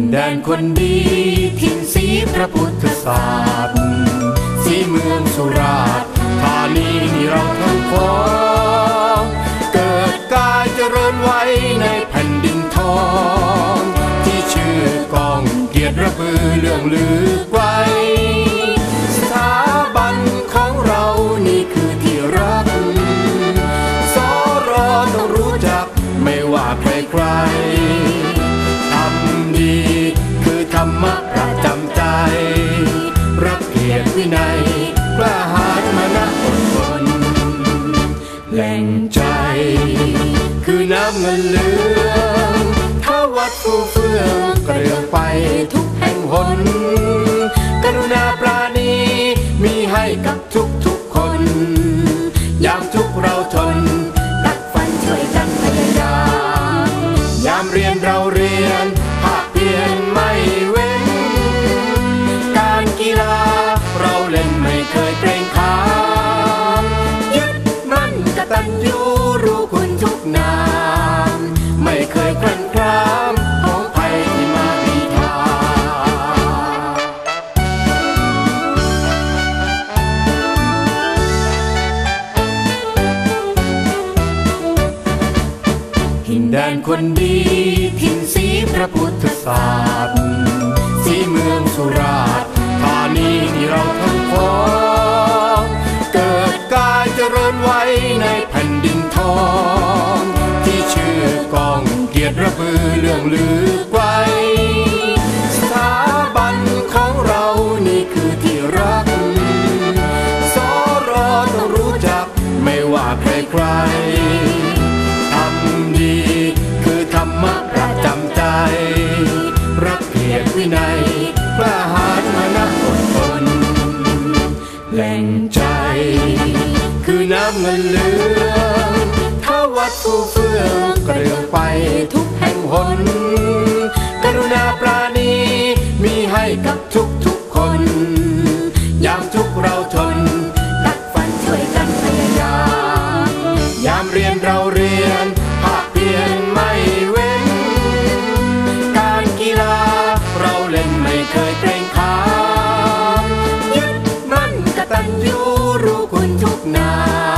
นแดนคนดีทินสีพระพุทธศาสตร์สีเมืองสุราษฎร์ธานีนี่เราทั้งฟ้องเกิดกายเจริญไว้ในแผ่นดินทอง ที่ชื่อกองเกียรติระบือเรื่องลือ เงินเหลืองถ้าวัดฟูเฟืองกระเรืองไปทุกแห่งหน กรุณาปราณีมีให้กับทุกทุกคน ยามทุกเราทน นแดนคนดีถิ่นสีพระพุทธศาสตร์สีเมืองสุราษฎร์ธานีที่เราทั้งพ้องเกิดกายเจริญไว้ในแผ่นดินทอง ที่ชื่อกองเกียรติระบือเรื่องลือไกลสถาบันของเรานี่คือที่รักสอรอต้องรู้จักไม่ว่าใครใคร วินัยกล้าหาญมานะอดทนแหล่งใจ คือน้ำเงินเหลืองถ้าวัดฟูเฟืองเกลียวไปทุกแห่งหน กรุณาปราณีมีให้กับทุกทุกคนยามทุกเราทนกัดฟันช่วยกันพยายามยามเรียนเราเรียน ทุกนา